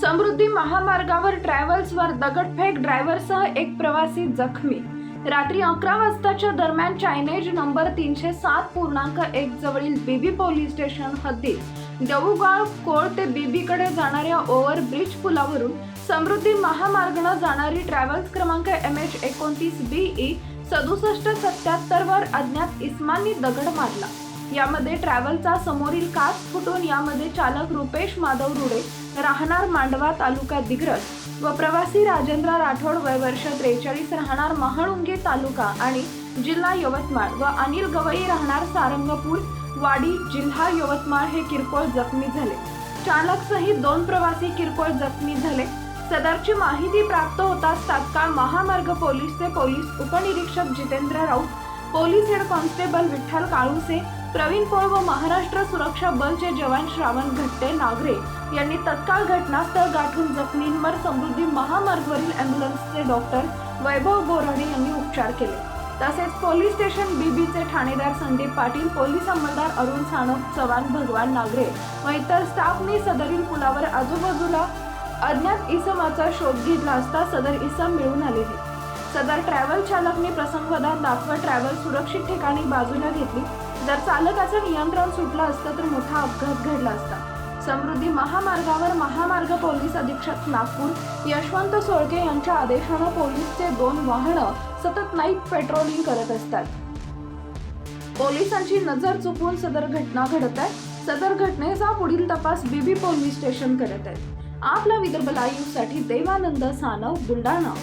समृद्धी महामार्गावर ट्रॅव्हल्सवर दगडफेक ड्रायव्हरसह एक प्रवासी जखमी. रात्री अकरा वाजताच्या दरम्यान चायनेज नंबर तीनशे सात पूर्णांक एक जवळील बीबी पोलीस स्टेशन हद्दीत देऊगाव कोळ ते बीबीकडे जाणाऱ्या ओव्हरब्रिज पुलावरून समृद्धी महामार्गानं जाणारी ट्रॅव्हल्स क्रमांक एम एच एकोणतीस बीई सदुसष्ट सत्याहत्तर वर अज्ञात इस्मानी दगड मारला. यामध्ये ट्रॅव्हलचा समोरील काच फुटून यामध्ये चालक रुपेश माधव रुडे राहणार मांडवा तालुका दिग्रस व प्रवासी राजेंद्र राठोड वय वर्ष त्रेचाळीस राहणार महाळुंगे तालुका आणि जिल्हा यवतमाळ व अनिल गवई राहणार सारंगपूर वाडी जिल्हा यवतमाळ हे किरकोळ जखमी झाले. चालक सहित दोन प्रवासी किरकोळ जखमी झाले. सदरची माहिती प्राप्त होताच तात्काळ महामार्ग पोलीसचे पोलीस उपनिरीक्षक Jitendra Raut police head constable Vitthal Kaluse Pravin Pol व महाराष्ट्र सुरक्षा बलचे जवान श्रावण घट्टे नागरे यांनी तत्काळ घटनास्थळ गाठून जखमींवर समृद्धी महामार्गवरील अँब्युलन्सचे डॉक्टर वैभव बोराडे यांनी उपचार केले. तसेच पोलीस स्टेशन बीबीचे ठाणेदार संदीप पाटील पोलीस अंमलदार अरुण साणप चव्हाण भगवान नागरे व इतर स्टाफनी सदरील पुलावर आजूबाजूला अज्ञात इसमाचा शोध घेतला असता सदर इसम मिळून आलेली. सदर ट्रॅव्हल चालकने प्रसंगवधान दाखवत ट्रॅव्हल सुरक्षित ठिकाणी बाजूला घेतली. जर चालकाचं नियंत्रण सुटलं असतं तर मोठा अपघात घडला असता. समृद्धी महामार्गावर महामार्ग पोलीस अधीक्षक नागपूर यशवंत सोळके यांच्या आदेशानं पोलीसचे दोन वाहनं सतत नाईट पेट्रोलिंग करत असतात. पोलिसांची नजर चुकवून सदर घटना घडत आहे. सदर घटनेचा पुढील तपास बीबी पोलीस स्टेशन करत आहेत. आपला विदर्भ लाईव्हसाठी देवानंद सानव बुलढाणा.